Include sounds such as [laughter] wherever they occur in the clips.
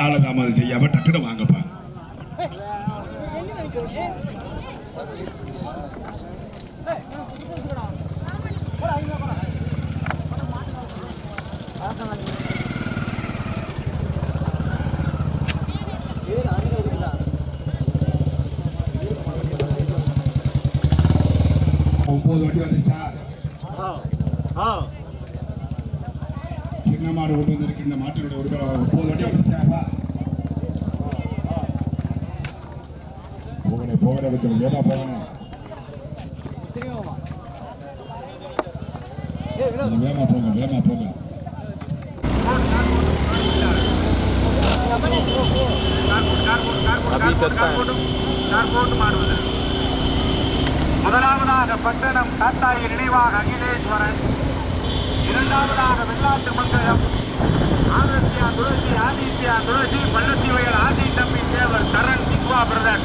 ஆளதாமதம் செய்யாம டக்குனு வாங்கப்பா ஒன்பது வண்டி வந்துச்சா சின்ன மாடு கொண்டு வந்திருக்கு இந்த மாட்டினுடைய ஒரு ஒன்பது வண்டி வந்துச்சா போகணே போகணே வச்சு வேமா போங்க வேமா போங்க முதலாவதாக பட்டணம் தாத்தாயி நினைவாக அகிலேஸ்வரன். இரண்டாவதாக வெள்ளாட்டு மங்கலம் ஆதித்யா துளசி ஆதித்யா துளசி பள்ளத்தி வயல் ஆதி தம்பி தேவர் தரன் சிக்வா பிரதர்.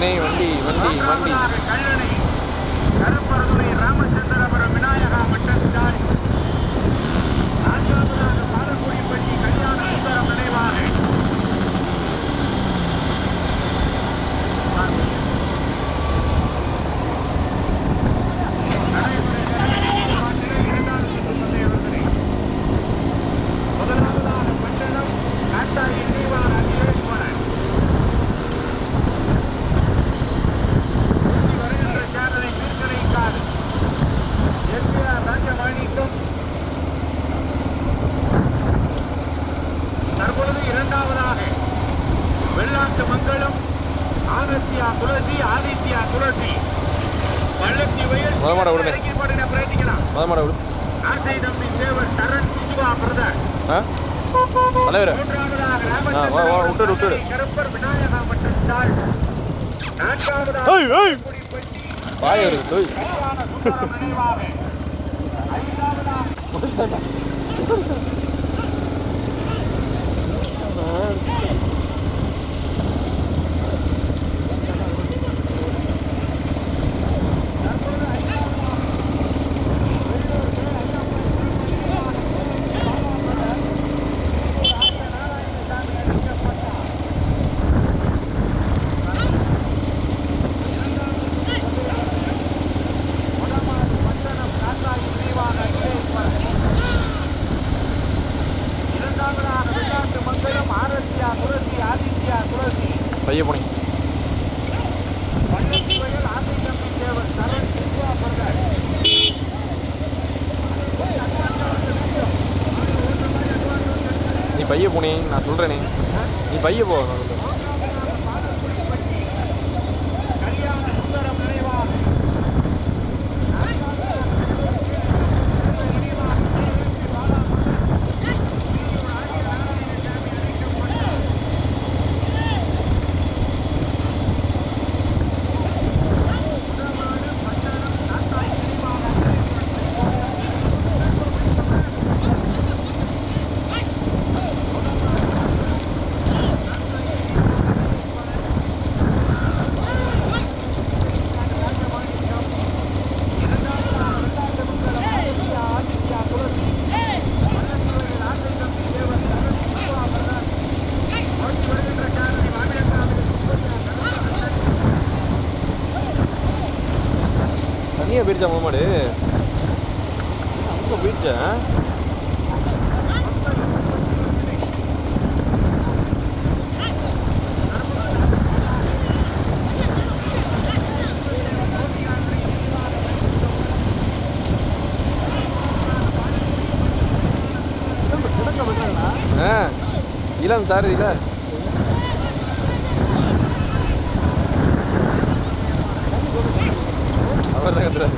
நே வண்டி வண்டி வண்டி. மூன்றாவதாக கல்லணை. கருப்பரதுரை ராமச்சந்திரபுரம் விநாயகா மட்டச்சாரி நான்காவதாக பாலக்குடிப்பட்டி கல்யாண சுந்தரம் நினைவாக முதலாவதாக பட்டணம் காத்தாயி நினைவாக அகிலேஸ்வரன் வருகின்ற சேனலை மேற்கரைக்காது எஸ்பிஆர் ராஜமாணிக்கம் தற்பொழுது இரண்டாவதாக வெள்ளாட்டு மங்களம் ஆகத்தியா துளசி ஆதித்யா துளசி பள்ளத்தி வயல் முத மாட விடுங்க. இறக்கி போடுங்க, பிரயத்திக்கலாம். மொத மாட விடு ஆசை தம்பி தேவர் தரன் சிசுவா பிரதர் ஆ தலைவர் மூன்றாவதாக ஆ, வா, வா, விட்டுடு, விட்டுடு. கருப்பர் விநாயகா மற்றும் ஸ்டார் நான்காவதாக [laughs] [laughs] ஏய், ஏய். குடிப்பட்டி வாய் வருது டேய். கல்யாண சுந்தரம் நினைவாக ஐந்தாவதாக இரண்டாவதாக வெள்ளாட்டு மங்கலம் ஆரத்தியா துளசி ஆதித்யா துளசி பைய போனீங்க பள்ளத்தி வயல் ஆசை தம்பி தேவர் தரன் பையன் போனீங்க நீ பைய போனி நான் சொல்கிறேனே நீ பைய போ கல்யாண சுந்தரம் நினைவாக தனியாக போயிடுச்சா முத மாடு அங்கே போயிடுச்சா ஆ இளம் சார் இல்ல அவர் தான் கத்துறாரு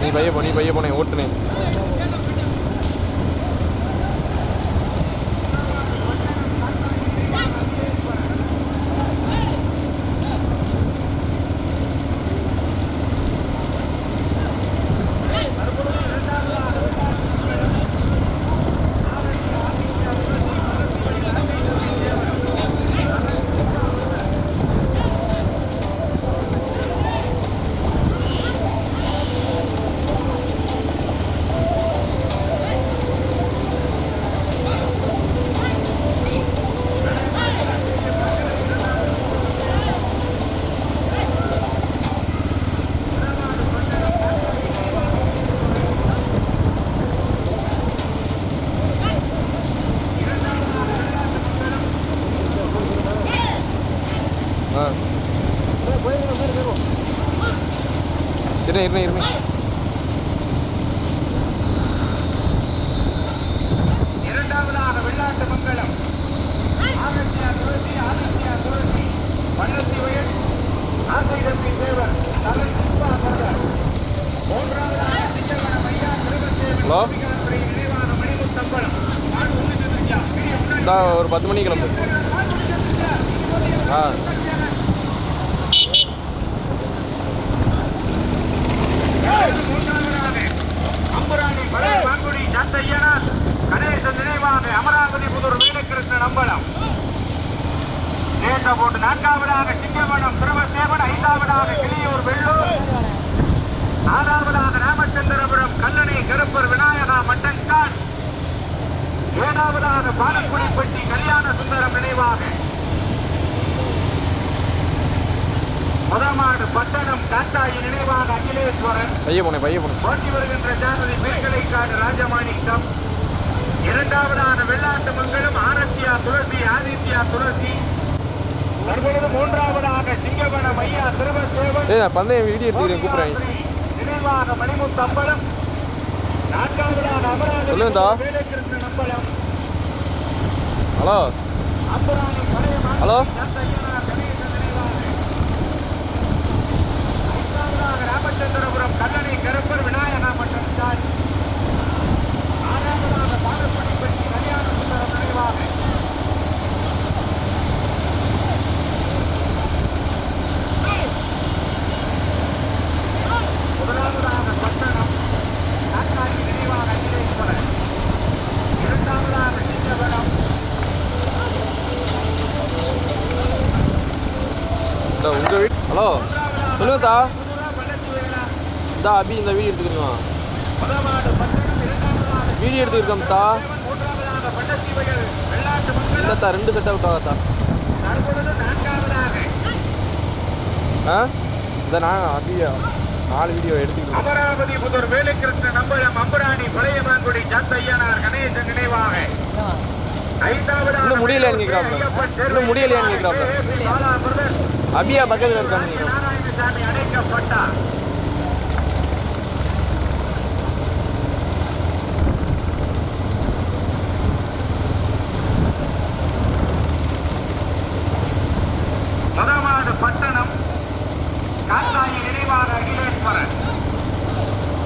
நீ பைய போ நீ பைய போனேன் ஓட்டுனேன். ஆ. இருங்க இருங்க இருங்க. இரண்டாவதாக வெள்ளாட்டு மங்கலம் ஆதித்யா துளசி ஆதித்யா துளசி. பள்ளத்தி வயல். ஆசைதம்பி தேவர் தலை சுப்பா மகர் மூன்றாவதாக சிங்கவனம் ஐயா நினைவான மணிமுத்தம்பலம். இந்தா ஒரு பத்து மணிக்கு கிளம்பு ஆ மூன்றாவதாக அம்புராணி பழைய வாங்குடி தந்தையனார் கணேசன் நினைவாக அமராவதி புதூர் வீரகிருஷ்ணன் அம்பலம் தேச போட்டு நான்காவதாக சிங்கமணம் திருவசேவன் ஐந்தாவதாக கிளியூர் வெள்ளூர் ஆறாவதாக ராமச்சந்திரபுரம் கல்லணை கருப்பர் விநாயகா மட்டன்கான் ஏழாவதாக பாலக்குடிப்பட்டி கல்யாண சுந்தரம் நினைவாக. முதமாடு பட்டணம் காத்தாயி நினைவாக அகிலேஸ்வரன். போட்டி வருகின்ற ஜானதி மேற்கலைக்காடு ராஜமாணிக்கம். இரண்டாவதான வெள்ளாட்டு மங்கலம் ஆரத்தியா துளசி ஆதித்யா துளசி. தற்பொழுது மூன்றாவதாக சிங்கவனம் ஐயா திருவசேவன் பந்தயம் வீடியோ கூப்பிட்றேன். நினைவாக மணிமுத்தம்பலம். நான்காவதாக ஹலோ. ஹலோ. ராமச்சந்திரபுரம் கல்லணை கருப்பர் விநாயகா மற்றும் சார் ஆறாவதாக பாலப்படிப்பட்டி கல்யாண சுந்தரம் நினைவாக முதலாவதாக காக்காட்சி உங்கள் ஹலோ சொல்லுங்கத்தா. இந்த அபி இந்த வீடியோ எடுத்துக்கிறோம் வீடியோ எடுத்துக்கிறோம்த்தா இல்லைத்தா ரெண்டு செட் அவுட் ஆ? இந்த நான் அபியா. நாலு வீடியோ எடுத்துக்கிறோம் அமராவதி புதூர் வேலுக்கிருஷ்ண நம்பலம் அம்பராணி பழையமாங்குடி சந்தையனார் கணேசன் நினைவாக ஐந்தாவதாக இன்னும் முடியலையான்னு சேர்வை இன்னும் முடியலையான்னு கேக்குறாப்ல. கே. பி. பாலா பிரதர் அபியா பக்கத்தில் இருக்காங்க நாராயணசாமி அடைக்கப்பட்டார் மதமாடு பட்டணம் காத்தாயி நினைவாக அகிலேஸ்வரன்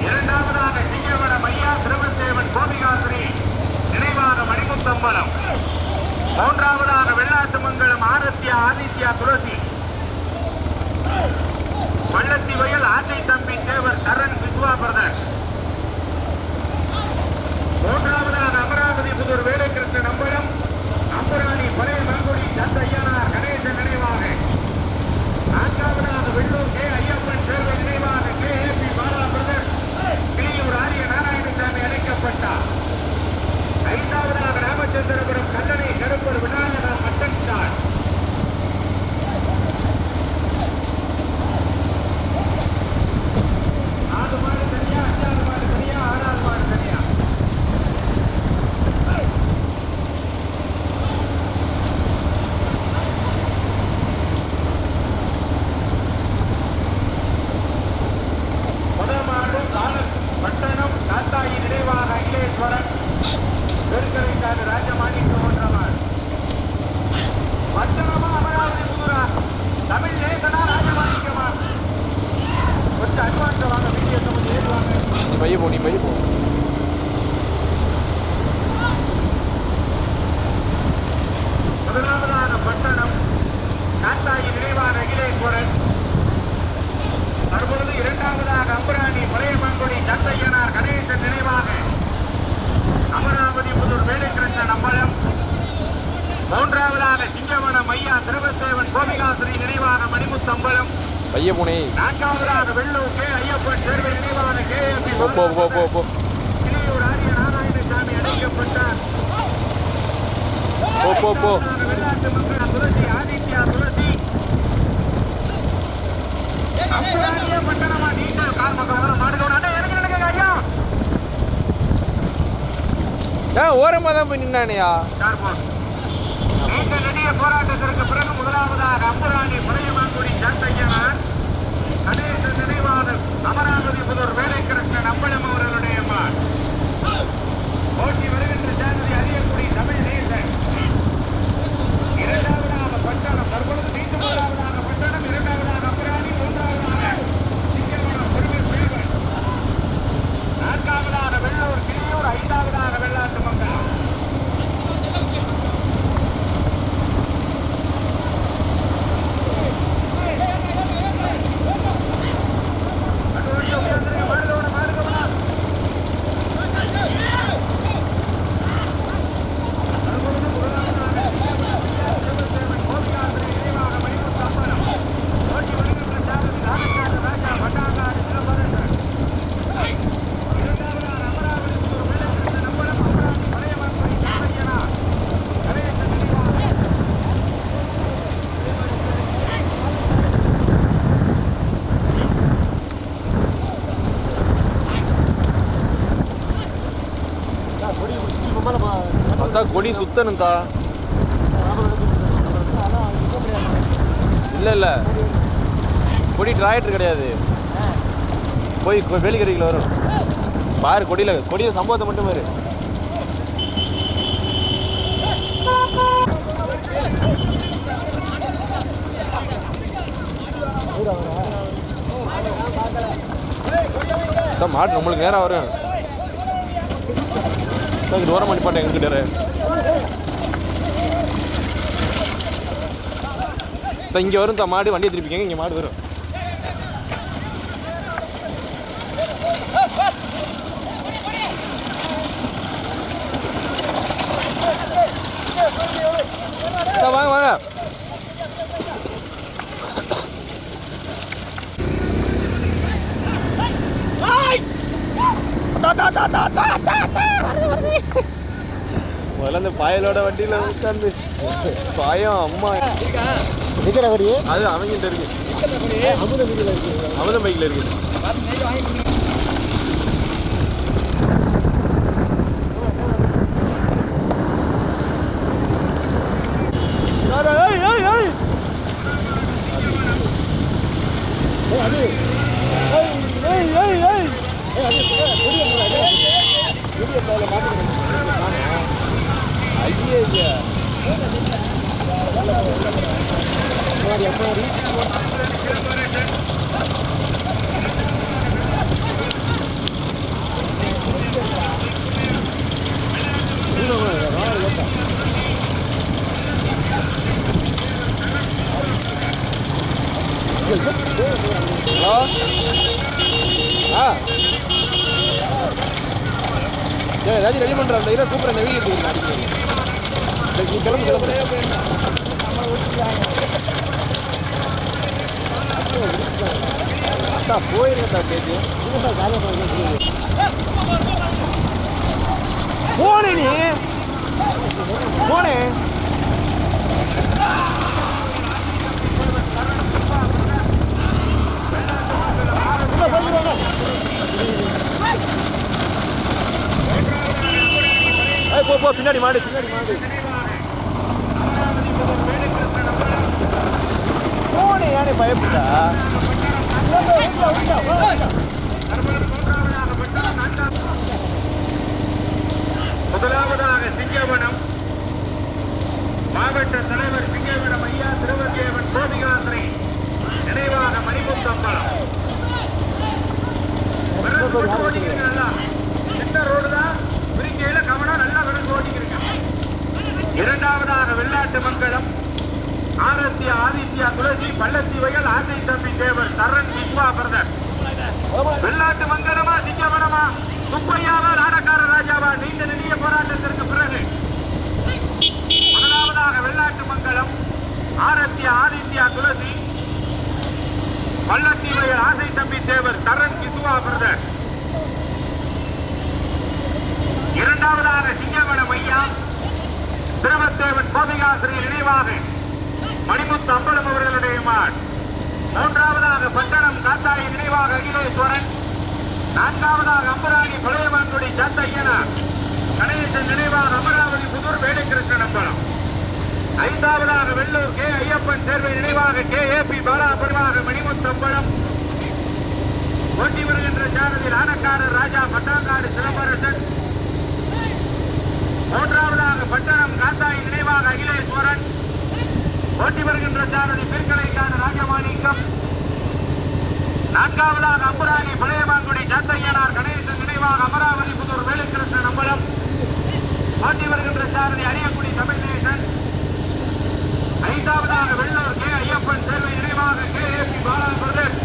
இரண்டாவதாக சிங்கவனம் ஐயா திருவத்தேவன் கோபிகாசிரி நினைவாக மணிமுத்தம்பலம் மூன்றாவதாக வெள்ளாட்டு மங்கலம் ஆரத்தியா ஆதித்யா துளசி பள்ளத்தி வயல் ஆசை தம்பி தேவர் சரண் விஸ்வா பிரதர் மூன்றாவதாக அமராவதி புதூர் வேலைக்கிருஷ்ணன் அம்பலம் அம்பராணி பழைய மங்குடி சந்த ஐயனார் கணேசன் நினைவாக நான்காவதாக வெள்ளூர் கே ஐயப்பன் சேர்வை நினைவாக K A P Bala brother Kiliyur Ariya Narayanasamy அழைக்கப்பட்டார் ஐந்தாவதாக ராமச்சந்திரபுரம் கல்லணை கருப்பர் விநாயகா மட்டன் ஸ்டார் நாலு மாடு தனியா அஞ்சாவது மாடு தனியா ஆறாவது மாடு தனியா முதல் மாடு காலன் பட்டணம் காத்தாயி நினைவாக அகிலேஸ்வரன் பெருக்கரைக்காடு ராஜமாணிக்கம் என்ற மாடு பட்டணமா அமராவதி புதுரா தமிழ் நேசனா ராஜமாணிக்கமா கொஞ்சம் அட்வான்ஸ் வாங்க வீடியோ கொஞ்சம் ஏறுவாங்க நீ பைய போ நீ பைய போ முதலாவதாக பட்டணம் காத்தாயி நினைவான அகிலேஸ்வரன் தற்பொழுது இரண்டாவதாக அம்பராணி பழையமங்குடி தந்தையனார் கணேசன் நினைவாக. அமராவதி புதூர் வேலுக்கிருஷ்ணன் அம்பலம். மூன்றாவதாக சிங்கவனம் ஐயா திருவசேவன் கோபிகாசிரி நினைவான மணிமுத்தம்பலம் ஐயப்பன். போ போ போ போ. போ போ போ. ஓரமாக தான் போய் நின்னானேயா? நீண்ட போராட்டத்திற்கு பிறகு முதலாவதாக அம்புராணி பழைய பழையமான்குடி கணேச நினைவாளர் அமராவதி புதூர் வேலைக்கிருஷ்ணன் அம்பலம் அவர்களுடைய மான் போட்டி வருகின்ற ஜானதி அறியக்கூடிய தமிழ் நேசன். இரண்டாவதாக பட்டணம் தற்பொழுது மீண்டும் முதலாவதாக பட்டணம் இரண்டாவதாக அபராணி மூன்றாவதாக சிங்கமணம் பெருமை சேவன் நான்காவதாக வெள்ளூர் கிளியூர் ஐந்தாவதாக வெள்ளாட்டு மங்கலம். அதான் கொடி சுத்தணும்க்கா. இல்லை இல்லை. கொடி டிராக்டர் கிடையாது. போய் கொ- வரும் பாரு கொடியில் கொடியை சம்பவத்தை மட்டும் பாரு. மாட்டு நம்மளுக்கு நேரம் வரும். இங்கிட்டு ஓரம் பண்ணி பாட்டேன் எங்கிட்ட இங்கே வரும் தான் மாடு வண்டியை திருப்பிக்கங்க இங்கே மாடு வரும் அக்கா, வாங்க வாங்க முதல்ல அந்த பாயலோட வண்டியில் உட்காந்து பாயம் அம்மா. நிக்கிற கடி அது அவங்கிட்ட இருக்கு. அமுதம் பைக்கில் இருக்குது ஏய், ஏய், ஏய். ஏய், ஏய், ஏய். ஐயே, ஐயே. ஹலோ ஆ. ஏய் ஏதாச்சும் ரெடி பண்ணுறேன் அந்த இதை கூப்பிட்றேன் நெருங்கி இருக்கு. நீ கிளம்பு கிளம்பு அத்தா போயிருக்கா கேட்டு போனே நீ போனே ஏய், போ போ பின்னாடி மாடு பின்னாடி மாடு. போனே யானே பயப்பட்டா முதலாவதாக சிங்கவனம். மாவட்ட தலைவர் சிங்கவனம் ஐயா திருவத்தேவன் கோபிகாசனை நினைவாக மணிமுத்தம்பலம் விரல் போட்டு ஓடிக்கிறீங்க நல்லா சின்ன ரோடு தான். பிரிக்கையில கவனம் நல்லா விரல் ஓடிக்கிறீங்க. இரண்டாவதாக வெள்ளாட்டு மங்கலம். ஆரத்தியா ஆதித்யா துளசி பள்ளத்தீவைகள் ஆசை தம்பி தேவர் சரண் விஸ்வா பிரதர் வெள்ளாட்டு மங்கலமா சிங்கவனமா சுப்பையாவா நாடகார ராஜாவா நீண்ட நெடிய போராட்டத்திற்கு பிறகு. முதலாவதாக வெள்ளாட்டு மங்கலம் ஆரத்தியா ஆதித்யா துளசி பள்ளத்தி வயல் ஆசை தம்பி தேவர் சரண் கிசுவா பிரதர் இரண்டாவதாக சிங்கவனம் ஐயா திருவத்தேவன் கோபிகாசிரி நினைவாக. மணிமுத்து அம்பலம் அவர்களுடைய மாட் மூன்றாவதாக பட்டணம் காத்தாயி நினைவாக அகிலேஸ்வரன். நான்காவதாக அம்பராணி பழையமான்குடி சந்தையனார் கணேசன் நினைவாக அமராவதி புதூர் வேலைக்கிருஷ்ணன் அம்பலம். ஐந்தாவதாக வெள்ளூர் கே ஐயப்பன் தேர்வை நினைவாக K A P Bala Manimuthu Manimuthambalam ஓட்டி வருகின்ற சாரதியில் ஆனக்காரர் ராஜா பட்டாங்காடு சிலம்பரசன். மூன்றாவதாக பட்டணம் காத்தாய் நினைவாக அகிலேஸ்வரன். ஓட்டி வருகின்ற சாரதி பிற்கலைக்கான ராஜமாணிக்கம் நான்காவதாக அம்புராணி பழையமாங்குடி சாத்தையனார் கணேசன் நினைவாக அமராவதி புதூர் வேலுக்கிருஷ்ணன் அம்பலம். ஓட்டி வருகின்ற சாரதி அரியக்குடி தமிழ்நேசன். ஐந்தாவதாக வெள்ளூர் கே ஐயப்பன் சேவை நினைவாக கே ஏ பி பாலா பிரதேஷ்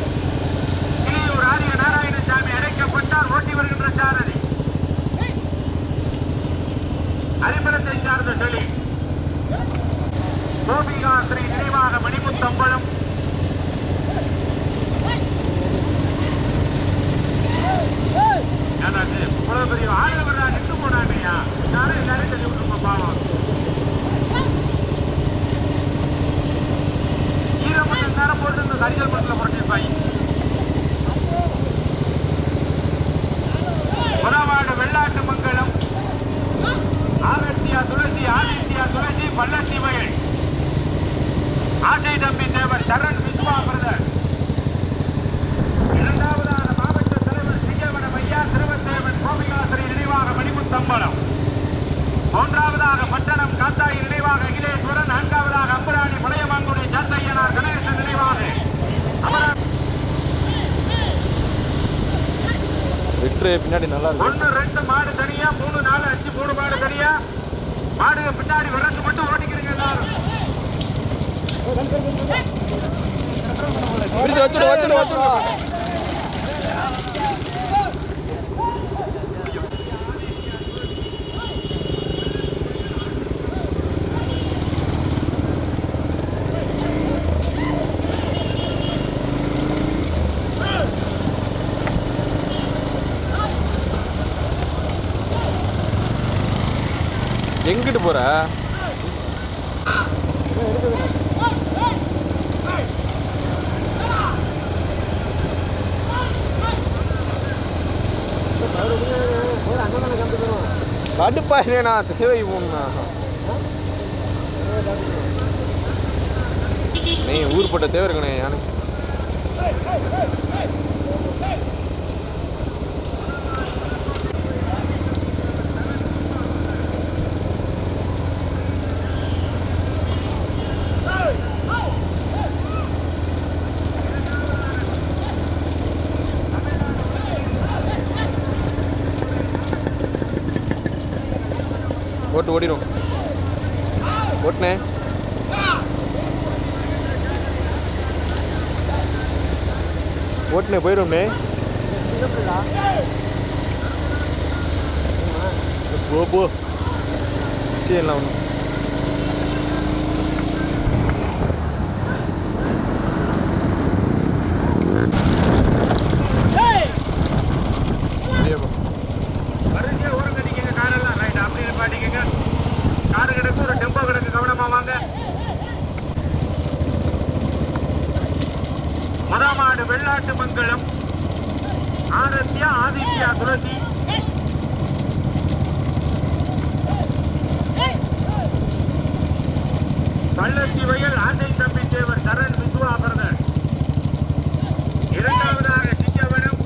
கிளியூர் ஆரிய நாராயணசாமி அழைக்கப்பட்டார் ஓட்டி வருகின்ற சாரதி. அரிமளத்தை சார்ந்த செலி. கோபிகா நினைவாக மணிப்பு தம்பளம். இவ்வளவு பெரிய ஆளுநர் நின்று போனாங்கய்யா. யாரும் எல்லாரும் சொல்லி விட்டுருப்ப பாவம். ஈரமட்டம் நேரம் போட்டு இந்த கரிசல் படத்தில் புரட்டிருப்பாங்க புறவாடு வெள்ளாட்டு மங்கலம் ஆகத்தியா துளசி ஆதித்யா துளசி பள்ளத்தி வயல் ஆசை தம்பி தேவர் சரண் விஸ்வா பிரதர். இரண்டாவதாக மாவட்ட தலைவர் சிங்கவனம் ஐயா திருவத்தேவன் கோபிகாசரி நினைவாக மணிமுத்தம்பலம் மூன்றாவதாக பட்டணம் காத்தாயி நினைவாக அகிலேஸ்வரன் நான்காவதாக அம்பராணி பழையமாங்குடி சாத்தையனார் கணேசன் நினைவாக. அமரா வெற்று பின்னாடி நல்லா இருக்கு. ஒன்று ரெண்டு மாடு தனியா மூணு நாலு அஞ்சு மூணு மாடு தனியா மாடுங்க பின்னாடி வளர்த்து மட்டும் ஓட்டிக்கிறீங்க எல்லாரும் விருது வச்சுடு வச்சுடு வச்சுடு. எங்கிட்டு போற? கடுப்பா இல்லைண்ணா தேவை போகணுண்ணா நீ ஊர்பட்ட தேவை இருக்கணே எனக்கு போட்டு ஓடிடும் ஓட்டுனே. ஓட்டுனே போயிடும்னே போ போ. சரி சரிண்ணா ஒன்று வரிசையா ஓரம் கட்டிக்கங்க காரெல்லாம் ரைட் அப்படி நிப்பாட்டிக்கங்க காரு கிடக்கு ஒரு டெம்போ கிடக்கு கவனமா வாங்க மொதமாடு வெள்ளாட்டு மங்கலம் ஆரத்தியா ஆதித்யா துளசி பள்ளத்தி வயல் ஆசை தம்பி தேவர் சரண் விஸ்வா பிரதர் இரண்டாவதாக சிங்கவனம்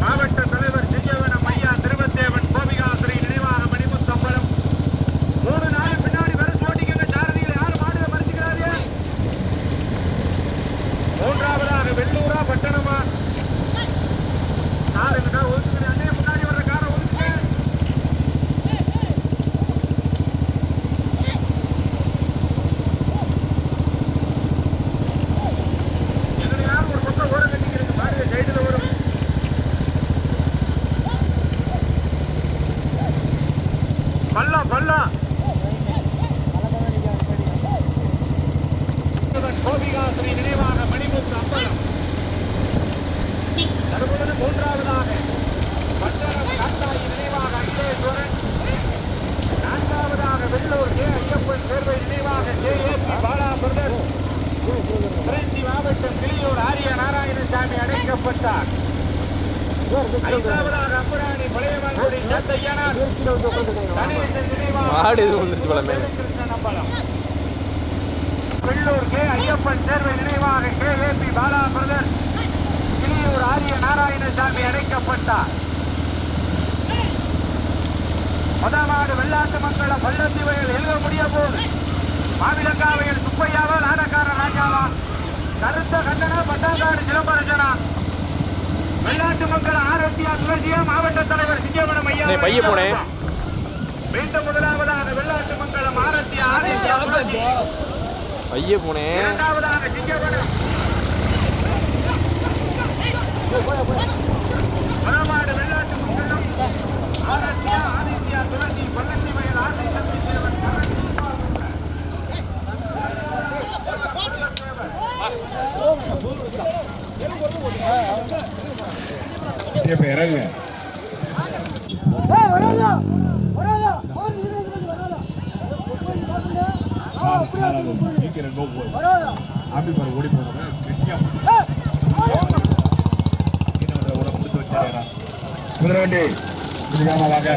மாவட்ட தலைவர் சிங்கவனம் ஐயா திருவத்தேவன் கோபிகாசிரி நினைவாக மணிமுத்தம்பலம் மூணு நாள் பின்னாடி வர போட்டிங்க சாரதியில் யார் மாடுக மறிச்சுக்கிறாரு மூன்றாவதாக வெள்ளூரா பட்டணமா கார் இருந்தா ஒதுக்குறேன் அண்ணே முன்னாடி வர்ற காரை ஒதுக்குங்க இதுல யாரும் ஒரு பக்கம் ஓரம் கட்டிக்கிறது பாருங்க சைடுல வரும் பள்ளம் பள்ளம் கோபிகாசிரி நினைவாக மணிமுத்து அம்பலம் தற்பொழுது மூன்றாவதாக. பட்டணம் காத்தாயி நினைவாக அகிலேஸ்வரன் நான்காவதாக வெள்ளூர் கே. ஐயப்பன் சேர்வை நினைவாக K. A. P. Bala brother Trichy மாவட்டம் கிளியூர் ஆரிய நாராயணசாமி அழைக்கப்பட்டார் ஐந்தாவதாக அம்பராணி பழையமாங்குடி சேத்தையனார் கணேசன் நினைவாக மாடு எதுவும் வந்துருச்சு பல மேலே. வெள்ளூர் கே ஐயப்பன் தேர்வை நினைவாக K A P Bala brother Kiliyur Ariya Narayanasamy அழைக்கப்பட்டார் மதமாடு வெள்ளாட்டு மக்களை பள்ளத்தி வயல் எழுத முடிய போது மாவிலங்காவையில் சுப்பையாவா நாடக்கார ராஜாவா கருத்த கண்டனா பட்டாங்காடு சிலம்பரசனா வெள்ளாட்டு மக்கள் ஆரோக்கியா துளசியா மாவட்ட தலைவர் சிங்கவனம் ஐயா பைய போனே. மீண்டும் முதலாவதாக வெள்ளாட்டு மக்கள் ஆரோக்கியா ஆரோக்கியா துளசி ஐயே போனேன் இரண்டாவதாக சிங்கவனம் மரமாடு வெள்ளாட்டு மக்களும் ஆரோக்கியா ஆதித்யா துளசி பள்ளத்தி வயல் ஆசை சக்தி தேவன் கரணி இப்ப இறங்க அப்படி பாரு ஓடி கெட்டியா குதிரை வண்டி வாங்க.